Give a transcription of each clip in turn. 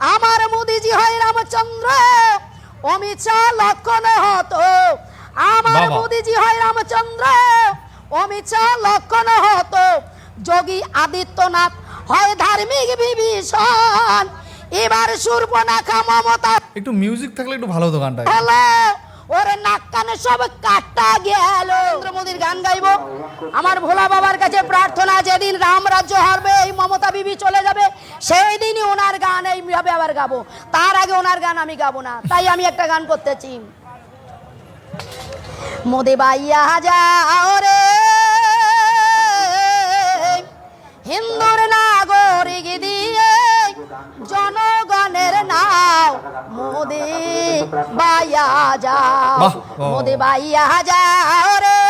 আমার মোদিজি হয় রামচন্দ্র। অমিত শাহ লক্ষণ হত। আমার। মোদিজি হয় রামচন্দ্র। অমিত শাহ লক্ষণ হত। যোগী আদিত্যনাথ হয় ধার্মিক বিভীষণ। এবার সুরপনাখা মমতা একটু মিউজিক থাকলে একটু ভালো হতো গানটা। হ্যালো ওরে নাক কানে সব কাটা গেল। নরেন্দ্র মোদীর গান গাইবো। আমার ভোলা বাবার কাছে প্রার্থনা যেদিন রাম রাজ্য হারবে এই মমতা বিবি চলে যাবে সেই দিনই ওনার গান এইভাবে আবার গাবো। তার আগে ওনার গান আমি গাবো না তাই আমি একটা গান করতেছি। মোদি বাইয়া যাও রে। মোদি বাইয়া যাও রে।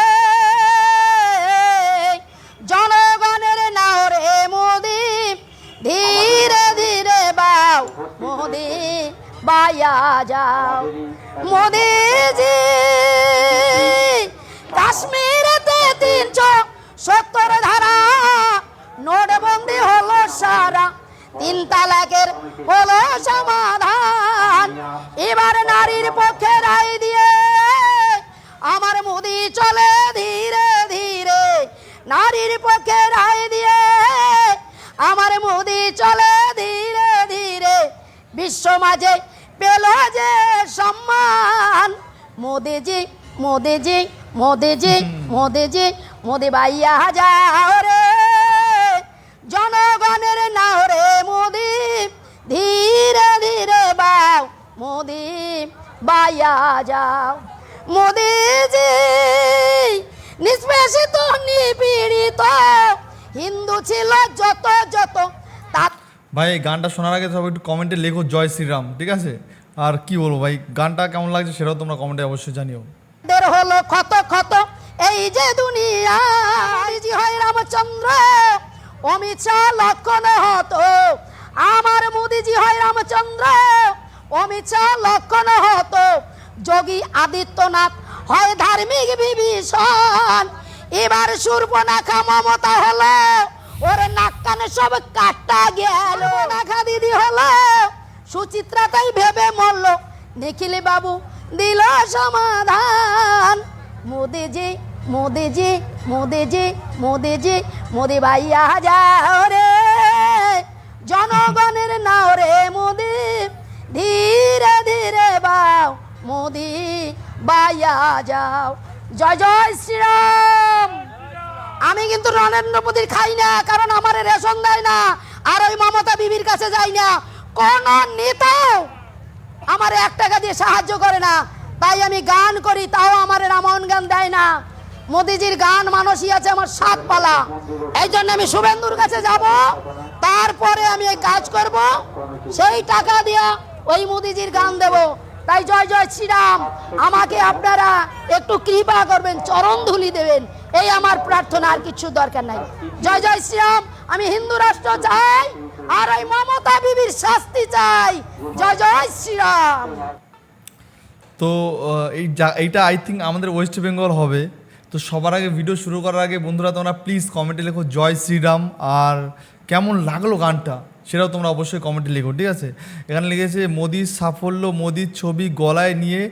জনগণের নাও রে মোদি। ধীরে ধীরে বাও মোদি বাইয়া যাও। মোদিজি, কাশ্মীরেতে তিনশো সত্তর ধারা, নোটবন্দি হলো সারা। তিন তালাকের হলো সমাধান। এবার নারীর পক্ষে রায় দিয়ে নারীর পক্ষে রায় দিয়ে আমার মোদি চলে ধীরে ধীরে। বিশ্ব মাঝে পেল যে সম্মান। মোদিজি মোদিজি মোদিজি মোদিজি মোদি বাইয়া যাও রে। জনগণের নাও রে মোদি ধীরে ধীরে বাও। মোদি বাইয়া যাও। মোদিজি নিষ্পেষিত নিপীড়িত। হিন্দু ছিল যত যত। ভাই এই গানটা শোনার আগে সবাই একটু কমেন্টে লেখো জয় শ্রীরাম ঠিক আছে? আর কি বলব ভাই গানটা কেমন লাগছে সেটাও তোমরা কমেন্টে অবশ্যই জানিও। দের হলো ক্ষত ক্ষত। এই যে দুনিয়া জি হয় রামচন্দ্র। অমিত লক্ষণ হতো। আমার মোদিজি হয় রামচন্দ্র। অমিত লক্ষণ হতো। যোগী আদিত্যনাথ হয় ধার্মিক বিভীষণ। এবার সুর্পনাখা মমতা হলো। ওর নাক কানে সব কাটা গেল নাখা দিদি হলো। সুচিত্রা তাই ভেবে মরল। নিখিল বাবু, দিল সমাধান। মোদিজি মোদিজি মোদিজি মোদিজি মোদি ভাইয়া যাও রে। জনগণের নাও রে মোদি। ধীরে ধীরে বাও, মোদি বাইয়া যাও। জয় জয় শ্রীরাম। আমি কিন্তু নরেন্দ্র মোদীর খাই না, কারণ আমার রেশন দেয় না, আর ওই মমতা বিবির কাছে যাই না। কোন নেতাও আমার এক টাকা দিয়ে সাহায্য করে না, তাই আমি গান করি, তাও আমার রামায়ণ গান দেয় না। মোদিজির গান মানসই আছে আমার সাত পালা। এই জন্য আমি শুভেন্দুর কাছে যাব, তারপরে আমি এই কাজ করব, সেই টাকা দিয়া ওই মোদিজির গান দেব। তাই জয় জয় শ্রীরাম, আমাকে আপনারা একটু কৃপা করবেন, চরণ ধুলি দেবেন। এই আমার প্রার্থনা, আর কিছু দরকার নাই। জয় জয় শ্রীরাম। আমি হিন্দু রাষ্ট্র চাই, আর ওই মমতা বিবির শাস্তি চাই। জয় জয় শ্রীরাম। তো এই এইটা আই থিঙ্ক আমাদের ওয়েস্ট বেঙ্গল হবে। তো সবার আগে ভিডিও শুরু করার আগে বন্ধুরা তোমরা প্লিজ কমেন্টে লেখো, জয় শ্রীরাম। আর কেমন লাগল গানটা? সেটাও তোমরা অবশ্যই কমেন্টে লিখো, ঠিক আছে? এখানে লিখেছে মোদির সাফল্য, মোদির ছবি গলায় নিয়ে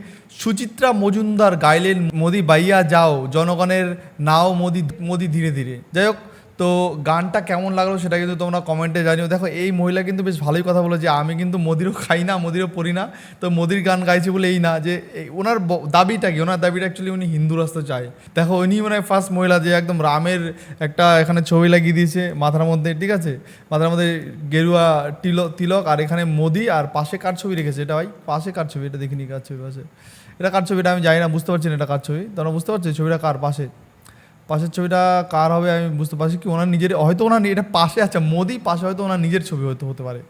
সুচিত্রা মজুমদার গাইলেন, মোদি বাইয়া যাও, জনগণের নাও মোদি মোদি ধীরে ধীরে। যাই হোক তো গানটা কেমন লাগল সেটা কিন্তু তোমরা কমেন্টে জানিও। দেখো, এই মহিলা কিন্তু বেশ ভালোই কথা বলে যে আমি কিন্তু মোদিরও খাই না, মোদিরও পড়ি না। তো মোদির গান গাইছি বলে এই না যে ওনার দাবিটা কি? ওনার দাবিটা অ্যাকচুয়ালি উনি হিন্দু রাস্তা চায়। দেখো, উনি মানে ফার্স্ট মহিলা যে একদম রামের একটা এখানে ছবি লাগিয়ে দিয়েছে মাথার মধ্যে, ঠিক আছে? মাথার মধ্যে গেরুয়া তিলক তিলক আর এখানে মোদি আর পাশে কার ছবি রেখেছে এটা ভাই? পাশে কার ছবি? এটা দেখিনি কার ছবি পাশে। এটা কার ছবি এটা আমি জানি না, বুঝতে পারছি না এটা কার ছবি। তোমরা বুঝতে পারছ ছবিটা কার? পাশে। পাশের ছবিটা কার হবে আমি বুঝতে পারছি কি, ওনার নিজের হয়তো ওনার এটা পাশে আচ্ছা মোদি পাশে হয়তো ওনার নিজের ছবি হয়তো হতে পারে।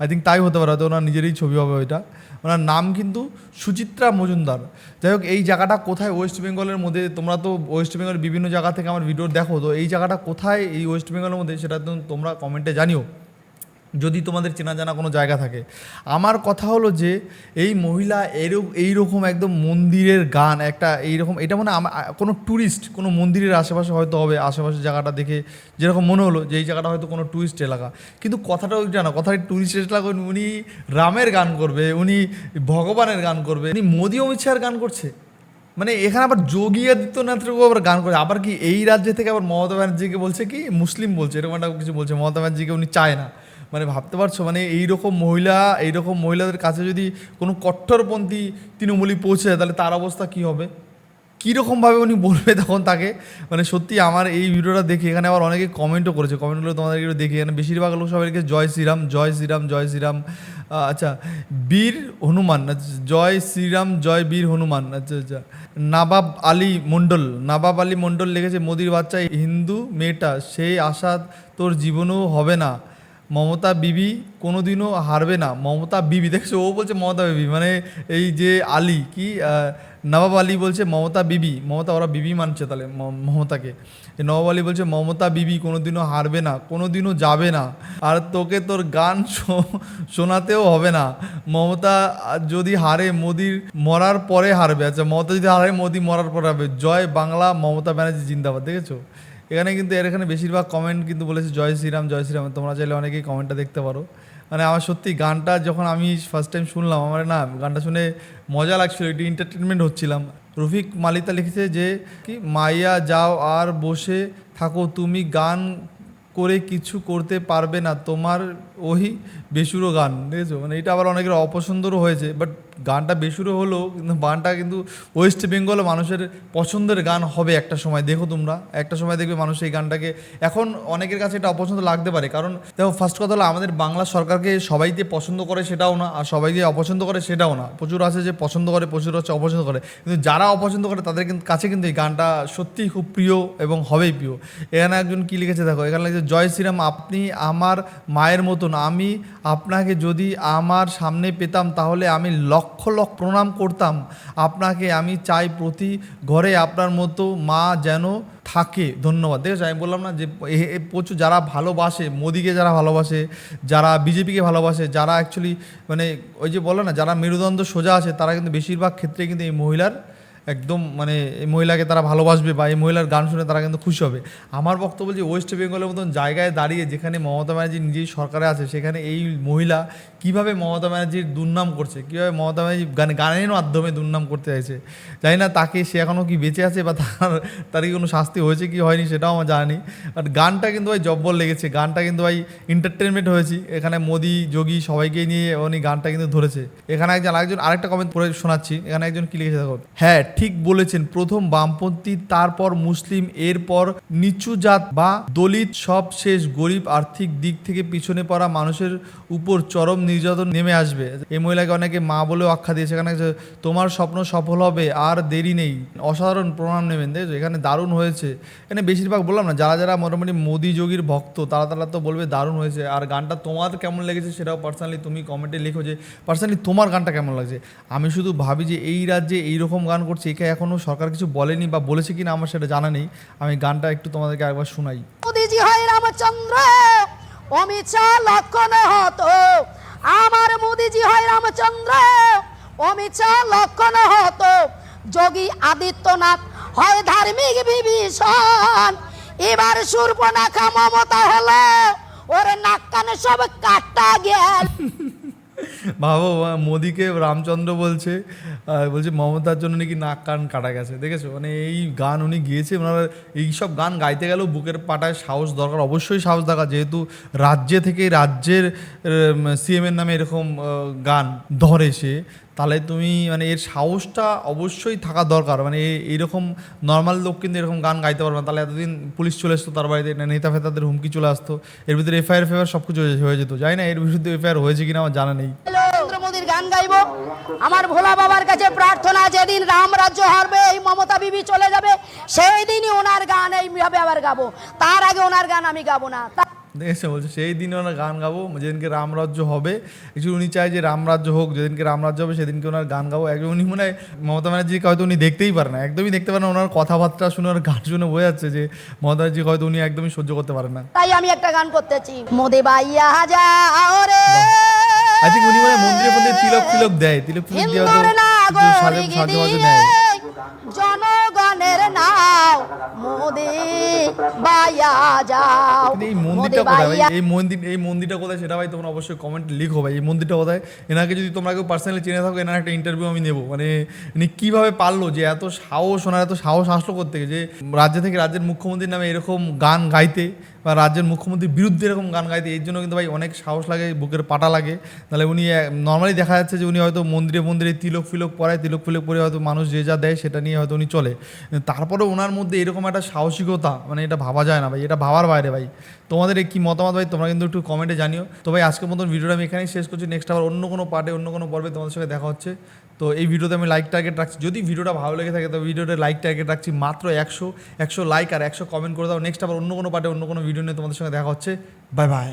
আই থিঙ্ক তাই হতে পারে, হয়তো ওনার নিজেরই ছবি হবে ওইটা। ওনার নাম কিন্তু সুচিত্রা মজুমদার। যাই হোক, এই জায়গাটা কোথায় ওয়েস্ট বেঙ্গলের মধ্যে, তোমরা তো ওয়েস্ট বেঙ্গলের বিভিন্ন জায়গা থেকে আমার ভিডিও দেখো, তো এই জায়গাটা কোথায় এই ওয়েস্ট বেঙ্গলের মধ্যে, সেটা তোমরা কমেন্টে জানিও। যদি তোমাদের চেনা জানা কোনো জায়গা থাকে। আমার কথা হলো যে, এই মহিলা এরকম এইরকম একদম মন্দিরের গান, একটা এইরকম, এটা মানে কোনো ট্যুরিস্ট কোনো মন্দিরের আশেপাশে হয়তো হবে আশেপাশে জায়গাটা দেখে যেরকম মনে হলো যে, এই জায়গাটা হয়তো কোনো ট্যুরিস্ট এলাকা। কিন্তু কথাটা ওইটা না, কথাটা ট্যুরিস্ট এলাকা উনি রামের গান করবে, উনি ভগবানের গান করবে, উনি মোদি অমিত শাহের গান করছে। মানে এখানে আবার যোগী আদিত্যনাথেরও আবার গান করে, আবার কি এই রাজ্য থেকে আবার মমতা ব্যানার্জিকে বলছে কি, মুসলিম বলছে, এরকম একটা কিছু বলছে, মমতা ব্যানার্জিকে উনি চায় না। মানে ভাবতে পারছ? মানে এইরকম মহিলা এইরকম মহিলাদের কাছে যদি কোনো কট্টরপন্থী তৃণমূলী পৌঁছে যায় তাহলে তার অবস্থা কি হবে? কীরকমভাবে উনি বলবে তখন তাকে? মানে সত্যি আমার এই ভিডিওটা দেখে এখানে আবার অনেকে কমেন্টও করেছে। কমেন্টগুলো তোমাদের একটু দেখি। এখানে বেশিরভাগ লোক সবাই লিখেছে জয় শ্রীরাম জয় শ্রীরাম জয় শ্রীরাম আচ্ছা বীর হনুমান আচ্ছা, জয় শ্রীরাম জয় বীর হনুমান আচ্ছা আচ্ছা নাবাব আলী মণ্ডল নাবাব আলী মণ্ডল লিখেছে মোদির বাচ্চা হিন্দু মেয়েটা সেই আশা তোর জীবনেও হবে না। মমতা বিবি কোনোদিনও হারবে না। মমতা বিবি, দেখছ, ও বলছে মমতা বিবি মানে এই যে আলী, কি নবাব আলী বলছে মমতা বিবি, মমতা ওরা বিবি মানছে তাহলে মমতাকে। নবাব আলী বলছে মমতা বিবি কোনোদিনও হারবে না, কোনোদিনও যাবে না। আর তোকে তোর গান শোনাতেও হবে না। মমতা যদি হারে, মোদির মরার পরে হারবে। আচ্ছা মমতা যদি হারে, মোদি মরার পরে হবে জয় বাংলা, মমতা ব্যানার্জি, জিন্দাবাদ, দেখেছ? এখানে কিন্তু এর এখানে বেশিরভাগ কমেন্ট কিন্তু বলেছে, জয় শ্রীরাম জয় শ্রীরাম। তোমরা চাইলে অনেকেই কমেন্টটা দেখতে পারো। মানে আমার সত্যি গানটা যখন আমি ফার্স্ট টাইম শুনলাম, আমার না গানটা শুনে মজা লাগছিল, একটু এন্টারটেনমেন্ট হচ্ছিলাম। রফিক মালিতা লিখেছে যে, কি মাইয়া যাও আর বসে থাকো, তুমি গান করে কিছু করতে পারবে না। তোমার ওই বেসুরো গান। দেখেছ? মানে এটা আবার অনেকের অপছন্দরও হয়েছে বাট গানটা বেসুরো হলেও কিন্তু গানটা কিন্তু ওয়েস্ট বেঙ্গল মানুষের পছন্দের গান হবে একটা সময়, দেখো তোমরা। একটা সময় দেখবে মানুষ এই গানটাকে, এখন অনেকের কাছে এটা অপছন্দ লাগতে পারে। কারণ দেখো ফার্স্ট কথা হলো আমাদের বাংলা সরকারকে সবাই যে পছন্দ করে সেটাও না, আর সবাই যে অপছন্দ করে সেটাও না। প্রচুর আছে যে পছন্দ করে, প্রচুর হচ্ছে অপছন্দ করে। কিন্তু যারা অপছন্দ করে তাদের কিন্তু কাছে কিন্তু এই গানটা সত্যিই খুব প্রিয় এবং হবেই প্রিয়। এখানে একজন কি লিখেছে দেখো, এখানে লিখেছে, জয় শ্রীরাম, আপনি আমার মায়ের মতন, আমি আপনাকে যদি আমার সামনে পেতাম তাহলে আমি লক্ষ লক্ষ লক্ষ প্রণাম করতাম। আপনাকে আমি চাই প্রতি ঘরে আপনার মতো মা যেন থাকে। ধন্যবাদ। দেখেছ আমি বললাম না যে প্রচুর যারা ভালোবাসে, মোদিকে যারা ভালোবাসে, যারা বিজেপিকে ভালোবাসে, যারা অ্যাকচুয়ালি মানে ওই যে বলো না, যারা মেরুদণ্ড সোজা আছে, তারা কিন্তু বেশিরভাগ ক্ষেত্রে কিন্তু এই মহিলার একদম মানে এই মহিলাকে তারা ভালোবাসবে বা এই মহিলার গান শুনে তারা কিন্তু খুশি হবে। আমার বক্তব্য যে ওয়েস্ট বেঙ্গলের মতন জায়গায় দাঁড়িয়ে যেখানে মমতা ব্যানার্জি নিজেই সরকারে আছে, সেখানে এই মহিলা কীভাবে মমতা ব্যানার্জির দুর্নাম করছে, কীভাবে মমতা ব্যানার্জি গান গানের মাধ্যমে দুর্নাম করতে চাইছে, জানি না তাকে সে এখনও কি বেঁচে আছে বা তার তার কি কোনো শাস্তি হয়েছে কি হয়নি সেটাও আমার জানি বাট গানটা কিন্তু ভাই জব্বল লেগেছে, গানটা কিন্তু ভাই এন্টারটেনমেন্ট হয়েছি। এখানে মোদি, যোগী সবাইকে নিয়ে উনি গানটা কিন্তু ধরেছে। এখানে একজন আরেকজন আরেকটা কমেন্ট পড়ে শোনাচ্ছি, এখানে একজন কি লিখেছে দেখো হ্যাঁ ঠিক বলেছেন, প্রথম বামপন্থী, তারপর মুসলিম, এরপর নিচু জাত বা দলিত, সব শেষ গরিব আর্থিক দিক থেকে পিছনে পড়া মানুষের উপর চরম নির্যাতন নেমে আসবে। এই মহিলাকে অনেকে মা বলেও আখ্যা দিয়েছে, এখানে তোমার স্বপ্ন সফল হবে, আর দেরি নেই। অসাধারণ প্রণাম নেবেন, দেখছ? এখানে দারুণ হয়েছে। এখানে বেশিরভাগ বললাম না, যারা যারা মোটামুটি মোদি যোগীর ভক্ত, তারা তারা তো বলবে দারুণ হয়েছে। আর গানটা তোমার কেমন লেগেছে সেটাও পার্সোনালি তুমি কমেন্টে লিখো যে পার্সোনালি তোমার গানটা কেমন লাগছে? আমি শুধু ভাবি যে, এই রাজ্যে এইরকম গান করছে একে এখনও সরকার কিছু বলেনি বা বলেছে কিনা আমার সেটা জানা নেই। আমি গানটা একটু তোমাদেরকে একবার শোনাই। মোদিজি, হয় রামচন্দ্র! অমিত লক্ষণ হতো। আমার মোদিজি, হয় রামচন্দ্র! অমিত লক্ষণ হতো। যোগী আদিত্যনাথ, হয় ধার্মিক বিভীষণ। এবার সুর্পনাখা মমতা হলো। ওর নাক কানে সব কাটা গেল। ভাবো মোদিকে রামচন্দ্র বলছে বলছে মমতার জন্য নাকি নাক কান কাটা গেছে, দেখেছ? মানে এই গান উনি গিয়েছে, ওনার এইসব গান গাইতে গেলেও বুকের পাটায় সাহস দরকার, অবশ্যই সাহস দরকার, যেহেতু রাজ্যে থেকে রাজ্যের সিএমের নামে এরকম গান ধরে সে, তাহলে তুমি মানে এর সাহসটা অবশ্যই থাকা দরকার মানে এইরকম নর্মাল লোক কিন্তু এরকম গান গাইতে পারবে না, তাহলে এতদিন পুলিশ চলে আসতো তার বাড়িতে নেতা ফেতাদের হুমকি চলে আসতো, এর ভিতরে এফআইআর ফেফআইআর সব কিছু হয়ে যেত জানি না, এর বিরুদ্ধে এফআইআর হয়েছে কিনা আমার জানা নেই। গান গাইবো। আমার ভোলা বাবার কাছে প্রার্থনা যেদিন রাম রাজ্য হারবে এই মমতা বিবি চলে যাবে সেই দিনই ওনার গান এইভাবে আবার গাবো। তার আগে ওনার গান আমি গাবো না। দেখেছে বলছে সেই দিনে ওনার গান গাবো যেদিনকে রামরাজ্য হবে। কিছু উনি চায় যে রামরাজ্য হোক যেদিনকে রামরাজ্য হবে সেদিনকে ওনার গান গাবো। একদম উনি মনে হয় মমতা ব্যানার্জিকে হয়তো উনি দেখতেই পারেন না। একদমই দেখতে পারেন না ওনার কথাবার্তা শুনে ওনার গান শুনে বোঝা যাচ্ছে যে মমতা ব্যানার্জি হয়তো উনি একদমই সহ্য করতে পারেন না। তাই আমি একটা গান করতেছি। মোদে বাইয়া যাও রে। আই থিঙ্ক উনি মানে মন্দিরে মন্দিরে তিলক তিলক দেয়। তিলক তিলক হিন্দুর কিছু সাজে দিয়ে নেয়। জনগণের নাও মোদে বাইয়া যাও। এই মন্দিরটা কোথায়? ভাই এই মন্দির এই মন্দিরটা কোথায় সেটা ভাই তোমরা অবশ্যই কমেন্ট লিখো ভাই। এই মন্দিরটা কোথায়? এনাকে যদি তোমরা কেউ পার্সোনালি চিনে থাকো এনার একটা ইন্টারভিউ আমি নেব। মানে ইনি কীভাবে পারল যে এত সাহস ওনার এত সাহস আসলো করতে যে রাজ্য থেকে রাজ্যের মুখ্যমন্ত্রীর নামে এরকম গান গাইতে বা রাজ্যের মুখ্যমন্ত্রীর বিরুদ্ধে এরকম গান গাইতে, এর জন্য কিন্তু ভাই অনেক সাহস লাগে, বুকের পাটা লাগে। তাহলে উনি নর্মালি দেখা যাচ্ছে যে উনি হয়তো মন্দিরে মন্দিরে তিলক ফিলক পরায়, তিলক ফিলক পরে হয়তো মানুষ যে যা দেয় সেটা নিয়ে হয়তো উনি চলে। তারপরে ওনার মধ্যে এরকম একটা সাহসিকতা মানে এটা ভাবা যায় না ভাই, এটা ভাবার বাইরে ভাই। তোমাদের কি মতামত ভাই? তোমরা কিন্তু একটু কমেন্টে জানিও। তো ভাই, আজকের মতন ভিডিওটা আমি এখানেই শেষ করছি। নেক্সট আবার অন্য কোনো পার্টে অন্য কোনো পর্বে তোমাদের সঙ্গে দেখা হচ্ছে। তো এই ভিডিওতে আমি লাইক টার্গেট রাখছি। যদি ভিডিওটা ভালো লেগে থাকে, তো ভিডিওতে লাইক টার্গেট রাখছি মাত্র একশো একশো লাইক আর একশো কমেন্ট করে দাও। নেক্সট আবার অন্য কোনো পার্টে অন্য কোনো ভিডিও নিয়ে তোমাদের সঙ্গে দেখা হচ্ছে। Bye bye